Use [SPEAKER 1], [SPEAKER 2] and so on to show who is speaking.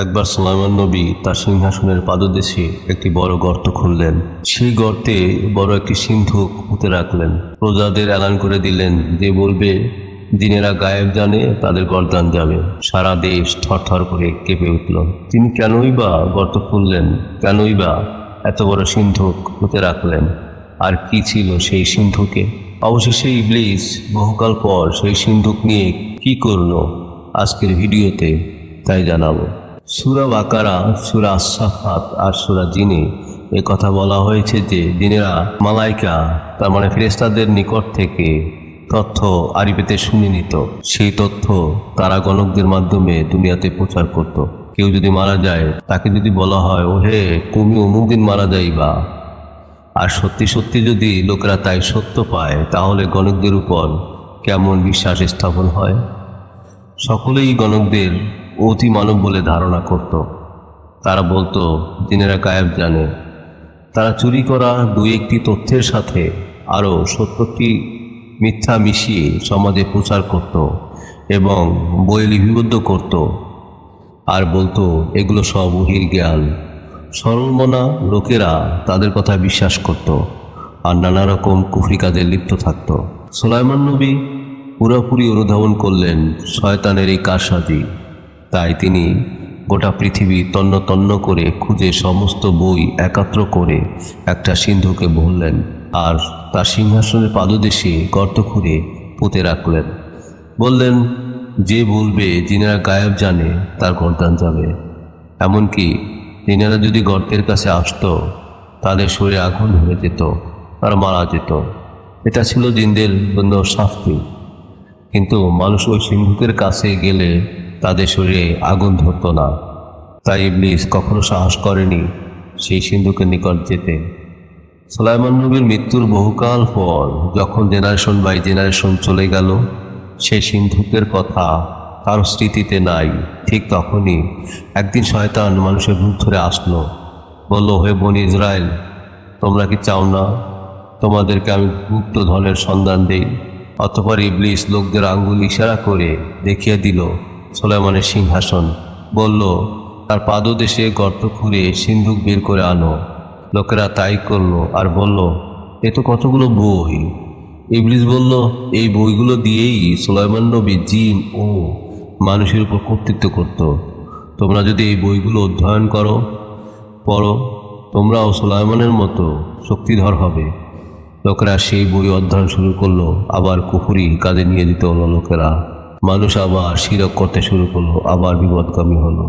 [SPEAKER 1] একবার সুলাইমান নবী তার সিংহাসনের পাদদেশে একটি বড় গর্ত খুললেন। সেই গর্তে বড় একটি সিন্ধুক পুঁতে রাখলেন। প্রজাদের এলান করে দিলেন যে বলবে, দিনেরা গায়েব জানে, তাদের গরদান যাবে সারা দেশ থরথর করে কেঁপে উঠল। তিনি কেনই বা গর্ত খুললেন, কেনই বা এত বড় সিন্ধুক পুঁতে রাখলেন? আর কি ছিল সেই সিন্ধুকে? অবশেষে ইবলিস বহুকাল পর সেই সিন্ধুক নিয়ে কি করল আজকের ভিডিওতে তাই জানাব। সুরা বাকারা, সুরা সাফাত আর সুরা জিনে, এ কথা বলা হয়েছে যে দিনেরা মালাইকা, তার মানে ফেরেস্তাদের নিকট থেকে তথ্য আরিফেতে শুনে নিত। সেই তথ্য তারা গণকদের মাধ্যমে দুনিয়াতে প্রচার করত। কেউ যদি মারা যায়, তাকে যদি বলা হয় ও হে তুমি অমুক দিন মারা যাইবা। আর সত্যি সত্যি যদি লোকেরা তাই সত্য পায়, তাহলে গণকদের উপর কেমন বিশ্বাস স্থাপন হয়? সকলেই গণকদের অতি মানব বলে ধারণা করত। তারা বলতো, দিনেরা গায়েব জানে। তারা চুরি করা দুই একটি তথ্যের সাথে আরও সত্যটি মিথ্যা মিশিয়ে সমাজে প্রচার করত এবং বই লিপিবদ্ধ করত। আর বলতো, এগুলো সব বহির জ্ঞান। সরলমনা লোকেরা তাদের কথা বিশ্বাস করত আর নানা রকম কুফরি কাজে লিপ্ত থাকত। সোলাইমান নবী পুরোপুরি অনুধাবন করলেন, শয়তানের এই কারসাজি তাই তিনি গোটা পৃথিবী তন্ন তন্ন করে খুঁজে সমস্ত বই একাত্র করে একটা সিন্ধুকে বললেন আর তার সিংহাসনের পাদদেশে গর্ত খুঁড়ে পুঁতে রাখলেন। বললেন, যে বলবে যিনারা গায়েব জানে, তার গরদান যাবে। এমনকি যিনারা যদি গর্তের কাছে আসতো, তাদের শরীরে আগুন ধরে যেত আর মারা যেত। এটা ছিল জিনদের বন্ধ শাস্তি। কিন্তু মানুষ ওই সিন্ধুকের কাছে গেলে তাদের শরীরে আগুন ধরতো না। তাই ইবলিস কখনো সাহস করেনি সেই সিন্ধুকের নিকট যেতে। সুলাইমান নবীর মৃত্যুর বহুকাল পর যখন জেনারেশন বাই জেনারেশন চলে গেল সেই সিন্ধুকের কথা তার স্মৃতিতে নাই। ঠিক তখনই একদিন শয়তান মানুষের মুখ ধরে আসলো, বলল, হে বনি ইসরায়েল, তোমরা কি চাও না? তোমাদেরকে আমি গুপ্ত ধনের সন্ধান দেই। অতপর ইবলিস লোকদের আঙ্গুল ইশারা করে দেখিয়ে দিল সোলাইমানের সিংহাসন। বলল, তার পাদদেশে গর্ত খুঁড়ে সিন্ধুক বের করে আনো। লোকেরা তাই করল আর বলল, এ তো কতগুলো বই। ইবলিস বলল, এই বইগুলো দিয়েই সোলাইমান নবী জিন ও মানুষের উপর কর্তৃত্ব করত। তোমরা যদি এই বইগুলো অধ্যয়ন করো, পড়ো, তোমরাও সোলাইমানের মতো শক্তিধর হবে। লোকেরা সেই বই অধ্যয়ন শুরু করল, আবার কুফুরি কাজে নিয়ে দিতে হলো লোকেরা। মানুষ আবার শিরক করতে শুরু করল আবার বিপদকামী হলো।